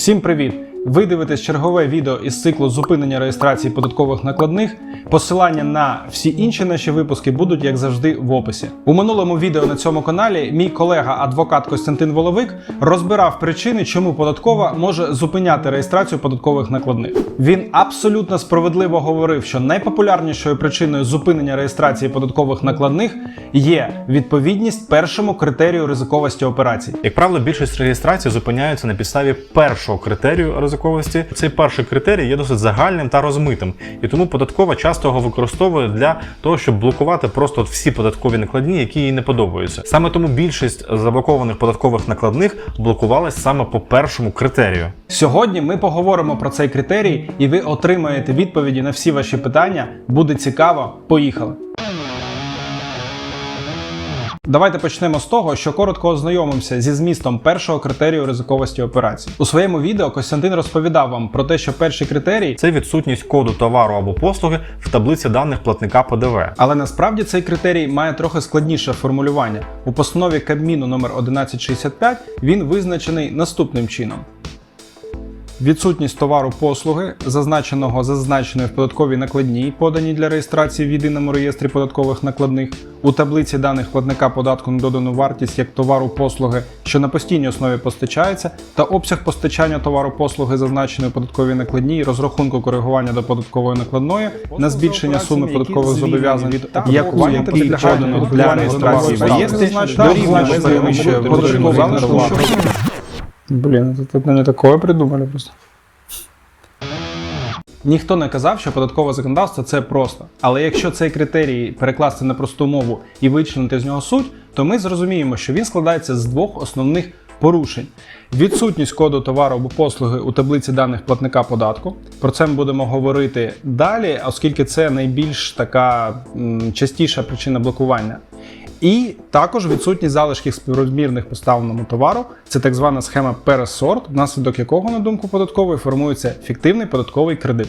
Всім привіт! Ви дивитесь чергове відео із циклу зупинення реєстрації податкових накладних. Посилання на всі інші наші випуски будуть, як завжди, в описі. У минулому відео на цьому каналі мій колега, адвокат Костянтин Воловик, розбирав причини, чому податкова може зупиняти реєстрацію податкових накладних. Він абсолютно справедливо говорив, що найпопулярнішою причиною зупинення реєстрації податкових накладних є відповідність першому критерію ризиковості операцій. Як правило, більшість реєстрацій зупиняються на підставі першого критерію ризиковості. Цей перший критерій є досить загальним та розмитим, і тому податкова часто його використовує для того, щоб блокувати просто всі податкові накладні, які їй не подобаються. Саме тому більшість заблокованих податкових накладних блокувалась саме по першому критерію. Сьогодні ми поговоримо про цей критерій, і ви отримаєте відповіді на всі ваші питання. Буде цікаво. Поїхали! Давайте почнемо з того, що коротко ознайомимося зі змістом першого критерію ризиковості операцій. У своєму відео Костянтин розповідав вам про те, що перший критерій Це відсутність коду товару або послуги в таблиці даних платника ПДВ. Але насправді цей критерій має трохи складніше формулювання. У постанові Кабміну номер 1165 він визначений наступним чином. Відсутність товару послуги, зазначеного зазначеної в податковій накладній, поданій для реєстрації в єдиному реєстрі податкових накладних, у таблиці даних платника податку на додану вартість як товару послуги, що на постійній основі постачається, та обсяг постачання товару послуги, зазначеної в податковій накладній, розрахунку коригування до податкової накладної на збільшення суми податкових зобов'язань від оподаткування, подано для реєстрації в реєстрі, дорівнює що перевищує залишку. Блин, это, это не такое придумали просто. Ніхто не казав, що податкове законодавство це просто. Але якщо цей критерій перекласти на просту мову і вичленити з нього суть, то ми зрозуміємо, що він складається з двох основних порушень: відсутність коду товару або послуги у таблиці даних платника податку. Про це ми будемо говорити далі, оскільки це найбільш така м, частіша причина блокування. І також відсутність залишків співрозмірних поставленому товару. Це так звана схема пересорт, внаслідок якого, на думку податкової, формується фіктивний податковий кредит.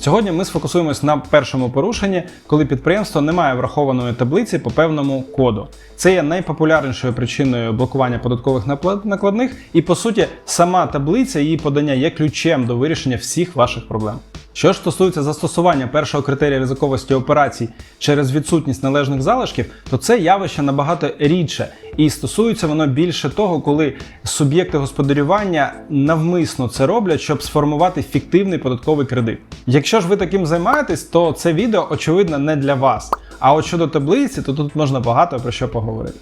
Сьогодні ми сфокусуємось на першому порушенні, коли підприємство не має врахованої таблиці по певному коду. Це є найпопулярнішою причиною блокування податкових накладних, і по суті, сама таблиця її подання є ключем до вирішення всіх ваших проблем. Що ж стосується застосування першого критерія ризиковості операцій через відсутність належних залишків, то це явище набагато рідше, і стосується воно більше того, коли суб'єкти господарювання навмисно це роблять, щоб сформувати фіктивний податковий кредит. Якщо ж ви таким займаєтесь, то це відео очевидно не для вас. А от щодо таблиці, то тут можна багато про що поговорити.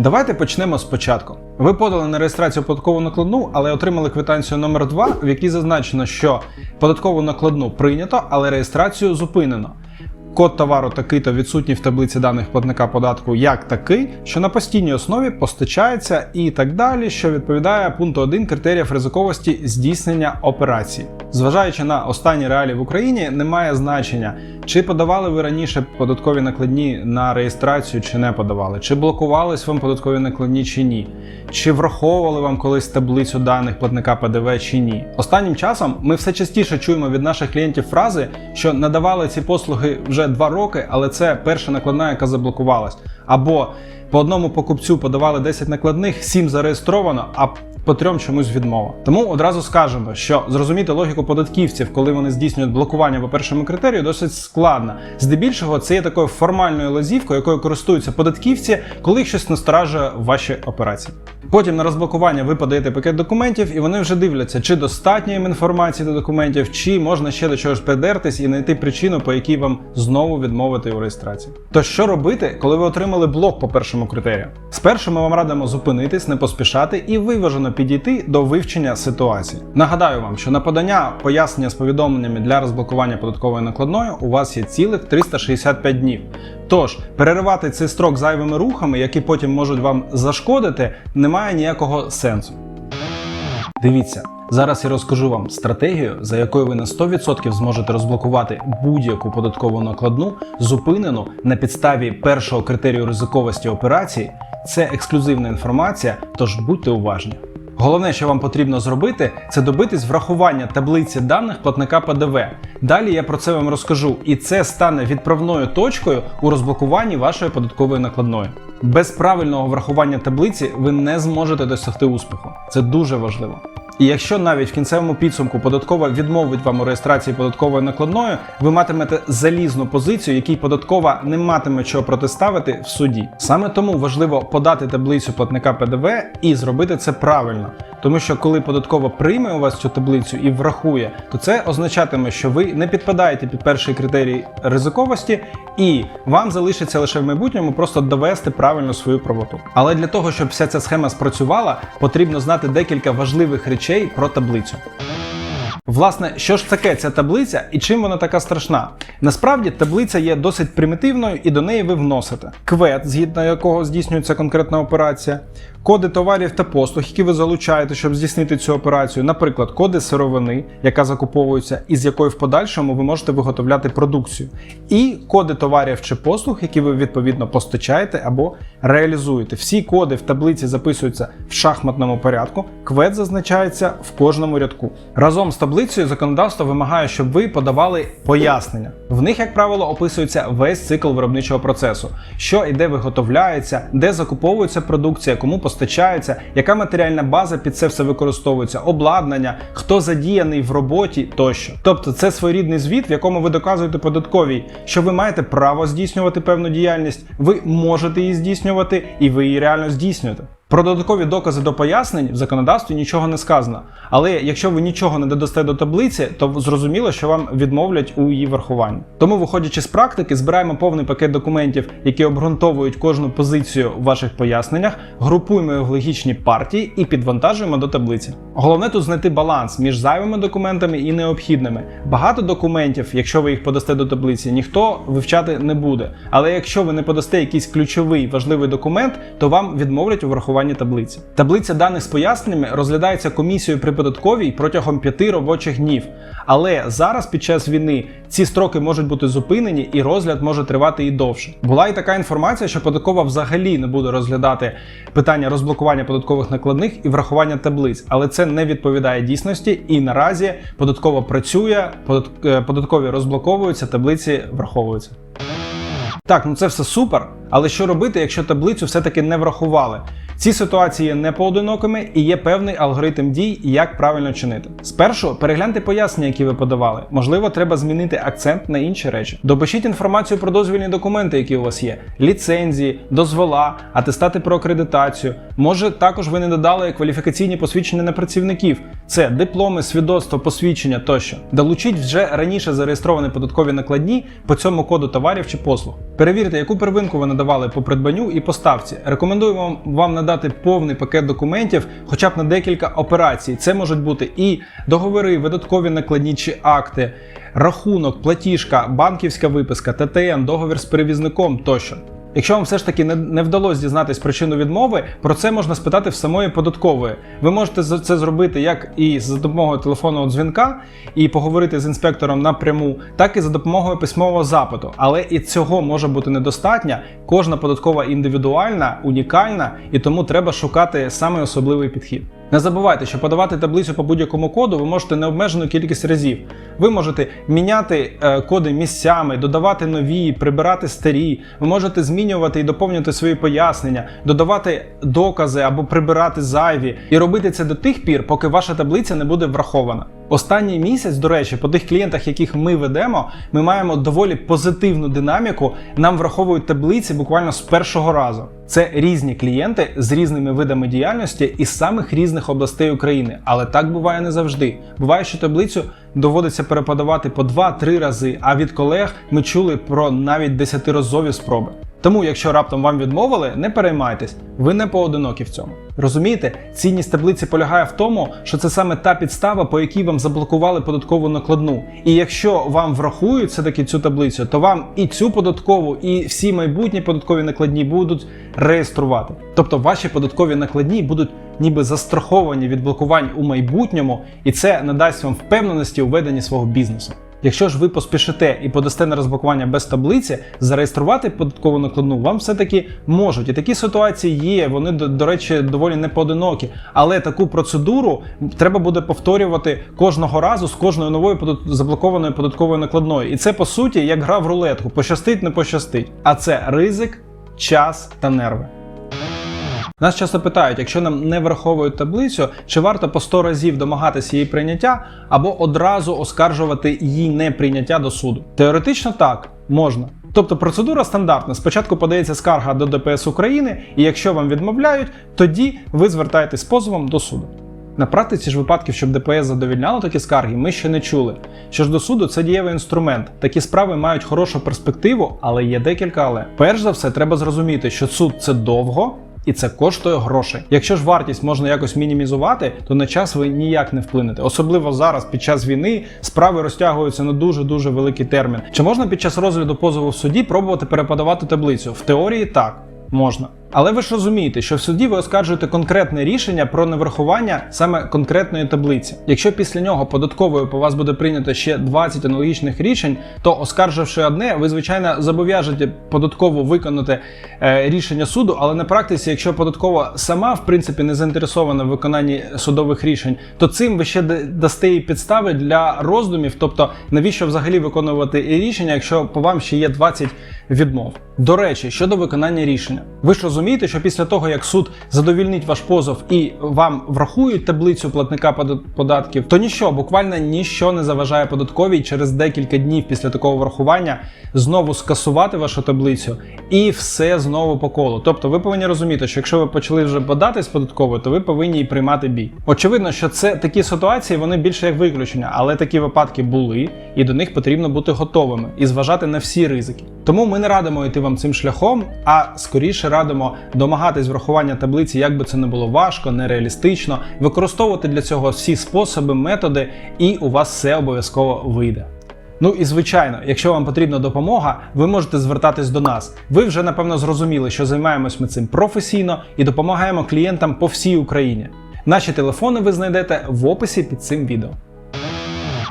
Давайте почнемо спочатку. Ви подали на реєстрацію податкову накладну, але отримали квитанцію номер 2 в якій зазначено, що податкову накладну прийнято, але реєстрацію зупинено. Код товару такий-то відсутній в таблиці даних платника податку як такий, що на постійній основі постачається і так далі, що відповідає пункту 1 критеріїв ризиковості здійснення операції. Зважаючи на останні реалії в Україні, немає значення, чи подавали ви раніше податкові накладні на реєстрацію, чи не подавали, чи блокувались вам податкові накладні, чи ні, чи враховували вам колись таблицю даних платника ПДВ чи ні. Останнім часом ми все частіше чуємо від наших клієнтів фрази, що надавали ці послуги вже два роки, але це перша накладна, яка заблокувалась. Або по одному покупцю подавали 10 накладних, 7 зареєстровано, а по трьом чомусь відмова. Тому одразу скажемо, що зрозуміти логіку податківців, коли вони здійснюють блокування по першому критерію, досить складно. Здебільшого це є такою формальною лазівкою, якою користуються податківці, коли їх щось насторажує ваші операції. Потім на розблокування ви подаєте пакет документів, і вони вже дивляться, чи достатньо їм інформації до документів, чи можна ще до чогось придертись і знайти причину, по якій вам знову відмовити у реєстрації. То що робити, коли ви отримали блок по першому критерію? Спершу ми вам радимо зупинитись, не поспішати і виважено підійти до вивчення ситуації. Нагадаю вам, що на подання пояснення з повідомленнями для розблокування податкової накладної у вас є цілих 365 днів. Тож переривати цей строк зайвими рухами, які потім можуть вам зашкодити, немає ніякого сенсу. Дивіться, зараз я розкажу вам стратегію, за якою ви на 100% зможете розблокувати будь-яку податкову накладну, зупинену на підставі першого критерію ризиковості операції. Це ексклюзивна інформація, тож будьте уважні. Головне, що вам потрібно зробити, це добитись врахування таблиці даних платника ПДВ. Далі я про це вам розкажу, і це стане відправною точкою у розблокуванні вашої податкової накладної. Без правильного врахування таблиці ви не зможете досягти успіху. Це дуже важливо. І якщо навіть в кінцевому підсумку податкова відмовить вам у реєстрації податкової накладної, ви матимете залізну позицію, якій податкова не матиме чого протиставити в суді. Саме тому важливо подати таблицю платника ПДВ і зробити це правильно. Тому що коли податкова прийме у вас цю таблицю і врахує, то це означатиме, що ви не підпадаєте під перший критерій ризиковості, і вам залишиться лише в майбутньому просто довести правильно свою правоту. Але для того, щоб вся ця схема спрацювала, потрібно знати декілька важливих речей про таблицю. Власне, що ж таке ця таблиця і чим вона така страшна? Насправді таблиця є досить примітивною і до неї ви вносите квет, згідно якого здійснюється конкретна операція, коди товарів та послуг, які ви залучаєте, щоб здійснити цю операцію, наприклад, коди сировини, яка закуповується, і з якої в подальшому ви можете виготовляти продукцію, і коди товарів чи послуг, які ви відповідно постачаєте або реалізуєте. Всі коди в таблиці записуються в шахматному порядку. Квет зазначається в кожному рядку. Разом з таблицею законодавство вимагає, щоб ви подавали пояснення. В них, як правило, описується весь цикл виробничого процесу, що і де виготовляється, де закуповується продукція, кому постачається, яка матеріальна база під це все використовується, обладнання, хто задіяний в роботі тощо. Тобто, це своєрідний звіт, в якому ви доказуєте податковій, що ви маєте право здійснювати певну діяльність, ви можете її здійснювати, і ви її реально здійснюєте. Про додаткові докази до пояснень в законодавстві нічого не сказано. Але якщо ви нічого не додасте до таблиці, то зрозуміло, що вам відмовлять у її врахуванні. Тому, виходячи з практики, збираємо повний пакет документів, які обґрунтовують кожну позицію в ваших поясненнях, групуємо їх в логічні партії і підвантажуємо до таблиці. Головне тут знайти баланс між зайвими документами і необхідними. Багато документів, якщо ви їх подасте до таблиці, ніхто вивчати не буде. Але якщо ви не подасте якийсь ключовий важливий документ, то вам відмовлять у врахуванні таблиці. Таблиця даних з поясненнями розглядається комісією при податковій протягом п'яти робочих днів. Але зараз під час війни ці строки можуть бути зупинені і розгляд може тривати і довше. Була і така інформація, що податкова взагалі не буде розглядати питання розблокування податкових накладних і врахування таблиць, але це не відповідає дійсності. І наразі податкова працює, е, податкові розблоковуються, таблиці враховуються. Так, ну це все супер. Але що робити, якщо таблицю все-таки не врахували? Ці ситуації є непоодинокими і є певний алгоритм дій, як правильно чинити. Спершу перегляньте пояснення, які ви подавали. Можливо, треба змінити акцент на інші речі. Допишіть інформацію про дозвільні документи, які у вас є: ліцензії, дозвола, атестати про акредитацію. Може, також ви не додали кваліфікаційні посвідчення на працівників. Це дипломи, свідоцтво, посвідчення тощо. Долучіть вже раніше зареєстровані податкові накладні по цьому коду товарів чи послуг. Перевірте, яку первинку ви надавали по придбанню і поставці. Рекомендуємо вам надати повний пакет документів, хоча б на декілька операцій. Це можуть бути і договори, видаткові накладні чи акти, рахунок, платіжка, банківська виписка, ТТН, договір з перевізником тощо. Якщо вам все ж таки не, не вдалося дізнатись причину відмови, про це можна спитати в самої податкової. Ви можете це зробити як і за допомогою телефонного дзвінка і поговорити з інспектором напряму, так і за допомогою письмового запиту. Але і цього може бути недостатньо. Кожна податкова індивідуальна, унікальна, і тому треба шукати саме особливий підхід. Не забувайте, що подавати таблицю по будь-якому коду ви можете необмежену кількість разів. Ви можете міняти е, коди місцями, додавати нові, прибирати старі. Ви можете змінювати і доповнювати свої пояснення, додавати докази або прибирати зайві, і робити це до тих пір, поки ваша таблиця не буде врахована. Останній місяць, до речі, по тих клієнтах, яких ми ведемо, ми маємо доволі позитивну динаміку. Нам враховують таблиці буквально з першого разу. Це різні клієнти з різними видами діяльності із самих різних областей України. Але так буває не завжди. Буває, що таблицю доводиться переподавати по 2-3 рази. А від колег ми чули про навіть десятиразові спроби. Тому, якщо раптом вам відмовили, не переймайтесь, ви не поодинокі в цьому. Розумієте, цінність таблиці полягає в тому, що це саме та підстава, по якій вам заблокували податкову накладну. І якщо вам врахують все таки цю таблицю, то вам і цю податкову, і всі майбутні податкові накладні будуть реєструвати. Тобто ваші податкові накладні будуть ніби застраховані від блокувань у майбутньому, і це надасть вам впевненості у веденні свого бізнесу. Якщо ж ви поспішите і подасте на розблокування без таблиці, зареєструвати податкову накладну вам все-таки можуть. І такі ситуації є. Вони, до, речі, доволі непоодинокі. Але таку процедуру треба буде повторювати кожного разу з кожною новою заблокованою податковою накладною. І це по суті як гра в рулетку. Пощастить, не пощастить. А це ризик час та нерви. Нас часто питають, якщо нам не враховують таблицю, чи варто по 100 разів домагатися її прийняття або одразу оскаржувати її неприйняття до суду. Теоретично так, можна. Тобто процедура стандартна. Спочатку подається скарга до ДПС України, і якщо вам відмовляють, тоді ви звертаєтесь з позовом до суду. На практиці ж випадків, щоб ДПС задовільняло такі скарги, ми ще не чули. Що ж до суду, це дієвий інструмент. Такі справи мають хорошу перспективу, але є декілька але. Перш за все, треба зрозуміти, що суд це довго. І це коштує грошей. Якщо ж вартість можна якось мінімізувати, то на час ви ніяк не вплинете. Особливо зараз, під час війни, справи розтягуються на дуже дуже великий термін. Чи можна під час розгляду позову в суді пробувати переподавати таблицю? В теорії так. Можна. Але ви ж розумієте, що в суді ви оскаржуєте конкретне рішення про неврахування саме конкретної таблиці. Якщо після нього податковою по вас буде прийнято ще 20 аналогічних рішень, то оскарживши одне, ви звичайно зобов'яжете податково виконати е, рішення суду, але на практиці, якщо податкова сама в принципі не заінтересована в виконанні судових рішень, то цим ви ще дасте їй підстави для роздумів, тобто навіщо взагалі виконувати рішення, якщо по вам ще є 20 відмов. До речі, щодо виконання рішення, ви ж розумієте, що після того як суд задовільнить ваш позов і вам врахують таблицю платника податків, то ніщо, буквально ніщо не заважає податковій через декілька днів після такого врахування знову скасувати вашу таблицю і все знову по колу. Тобто, ви повинні розуміти, що якщо ви почали вже подати з податковою, то ви повинні і приймати бій. Очевидно, що це такі ситуації, вони більше як виключення, але такі випадки були, і до них потрібно бути готовими і зважати на всі ризики. Тому ми не радимо йти вам цим шляхом, а скоріше радимо домагатись врахування таблиці, як би це не було важко, нереалістично, використовувати для цього всі способи, методи, і у вас все обов'язково вийде. Ну і звичайно, якщо вам потрібна допомога, ви можете звертатись до нас. Ви вже напевно зрозуміли, що займаємось ми цим професійно і допомагаємо клієнтам по всій Україні. Наші телефони ви знайдете в описі під цим відео.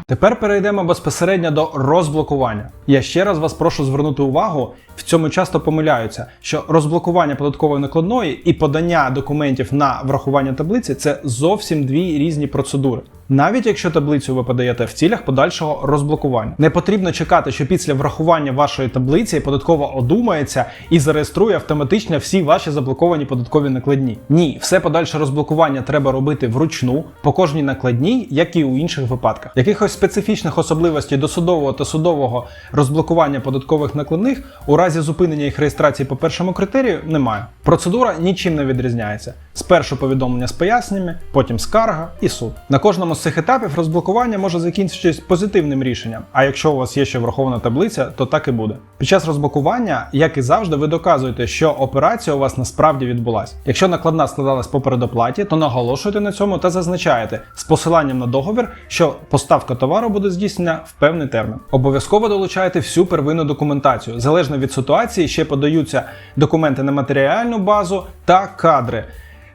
Тепер перейдемо безпосередньо до розблокування. Я ще раз вас прошу звернути увагу, в цьому часто помиляються, що розблокування податкової накладної і подання документів на врахування таблиці це зовсім дві різні процедури. Навіть якщо таблицю ви подаєте в цілях подальшого розблокування, не потрібно чекати, що після врахування вашої таблиці податкова одумається і зареєструє автоматично всі ваші заблоковані податкові накладні. Ні, все подальше розблокування треба робити вручну по кожній накладній, як і у інших випадках. Якихось специфічних особливостей досудового та судового розблокування податкових накладних у разі зупинення їх реєстрації по першому критерію немає. Процедура нічим не відрізняється. Спершу повідомлення з поясненнями, потім скарга і суд. На кожному з цих етапів розблокування може закінчитись позитивним рішенням. А якщо у вас є ще врахована таблиця, то так і буде. Під час розблокування, як і завжди, ви доказуєте, що операція у вас насправді відбулась. Якщо накладна складалась по передоплаті, то наголошуєте на цьому та зазначаєте з посиланням на договір, що поставка товару буде здійснена в певний термін. Обов'язково долучаєте всю первинну документацію. Залежно від ситуації, ще подаються документи на матеріальну базу та кадри.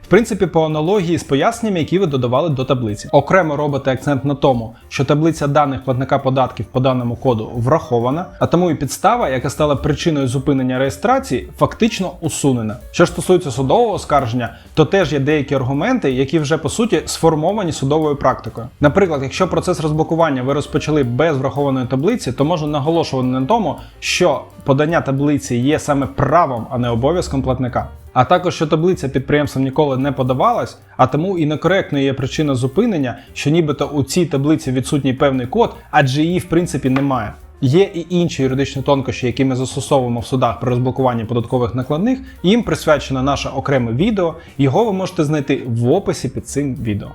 В принципі, по аналогії з поясненнями, які ви додавали до таблиці. Окремо робите акцент на тому, що таблиця даних платника податків по даному коду врахована, а тому і підстава, яка стала причиною зупинення реєстрації, фактично усунена. Що стосується судового оскарження, то теж є деякі аргументи, які вже по суті сформовані судовою практикою. Наприклад, якщо процес розблокування ви розпочали без врахованої таблиці, то можна наголошувати на тому, що подання таблиці є саме правом, а не обов'язком платника. А також, що таблиця підприємством ніколи не подавалась, а тому і некоректною є причина зупинення, що нібито у цій таблиці відсутній певний код, адже її в принципі немає. Є і інші юридичні тонкощі, які ми застосовуємо в судах при розблокуванні податкових накладних. Їм присвячено наше окреме відео. Його ви можете знайти в описі під цим відео.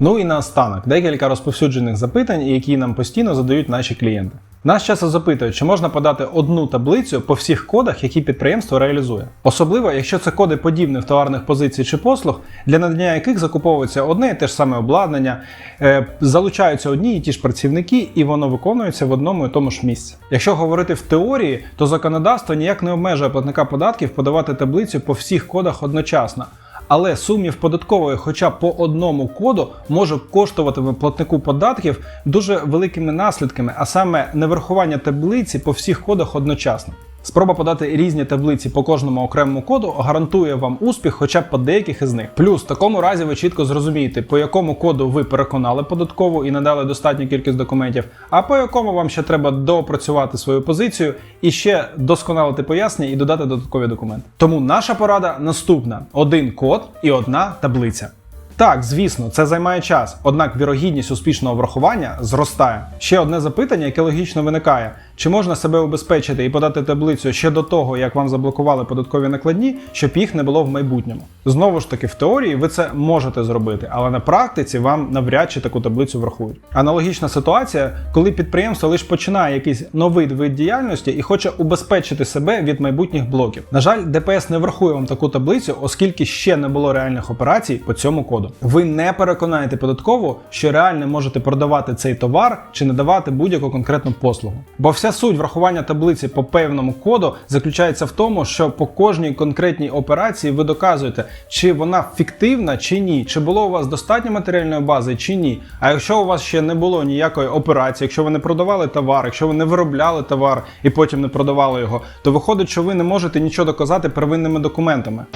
Ну і наостанок декілька розповсюджених запитань, які нам постійно задають наші клієнти. Нас часто запитують, чи можна подати одну таблицю по всіх кодах, які підприємство реалізує. Особливо, якщо це коди подібних товарних позицій чи послуг, для надання яких закуповується одне і те ж саме обладнання, е, залучаються одні і ті ж працівники, і воно виконується в одному і тому ж місці. Якщо говорити в теорії, то законодавство ніяк не обмежує платника податків подавати таблицю по всіх кодах одночасно. Але сумнів податкової, хоча по одному коду, може коштувати платнику податків дуже великими наслідками, а саме неврахування таблиці по всіх кодах одночасно. Спроба подати різні таблиці по кожному окремому коду гарантує вам успіх хоча б по деяких із них. Плюс в такому разі ви чітко зрозумієте, по якому коду ви переконали податкову і надали достатню кількість документів, а по якому вам ще треба доопрацювати свою позицію і ще досконалити пояснення і додати додаткові документи. Тому наша порада наступна: один код і одна таблиця. Так, звісно, це займає час, однак вірогідність успішного врахування зростає. Ще одне запитання, яке логічно виникає: чи можна себе убезпечити і подати таблицю ще до того, як вам заблокували податкові накладні, щоб їх не було в майбутньому? Знову ж таки, в теорії ви це можете зробити, але на практиці вам навряд чи таку таблицю врахують. Аналогічна ситуація, коли підприємство лише починає якийсь новий вид діяльності і хоче убезпечити себе від майбутніх блоків. На жаль, ДПС не врахує вам таку таблицю, оскільки ще не було реальних операцій по цьому коду. Ви не переконаєте податково, що реально можете продавати цей товар чи надавати будь-яку конкретну послугу. Бо вся суть врахування таблиці по певному коду заключається в тому, що по кожній конкретній операції ви доказуєте, чи вона фіктивна чи ні, чи було у вас достатньо матеріальної бази чи ні. А якщо у вас ще не було ніякої операції, якщо ви не продавали товар, якщо ви не виробляли товар і потім не продавали його, то виходить, що ви не можете нічого доказати первинними документами.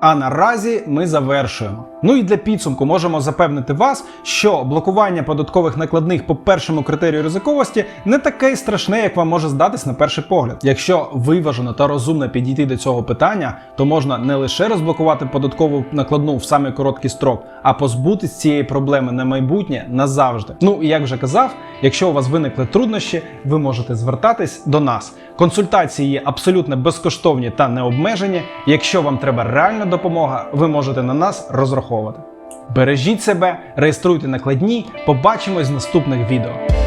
А наразі ми завершуємо. Ну і для підсумку можемо запевнити вас, що блокування податкових накладних по першому критерію ризиковості не таке страшне, як вам може здатись на перший погляд. Якщо виважено та розумно підійти до цього питання, то можна не лише розблокувати податкову накладну в самий короткий строк, а позбутись цієї проблеми на майбутнє назавжди. Ну і як вже казав, якщо у вас виникли труднощі, ви можете звертатись до нас. Консультації є абсолютно безкоштовні та необмежені. Якщо вам треба реальна допомога, ви можете на нас розраховувати. Бережіть себе, реєструйте накладні. Побачимось в наступних відео.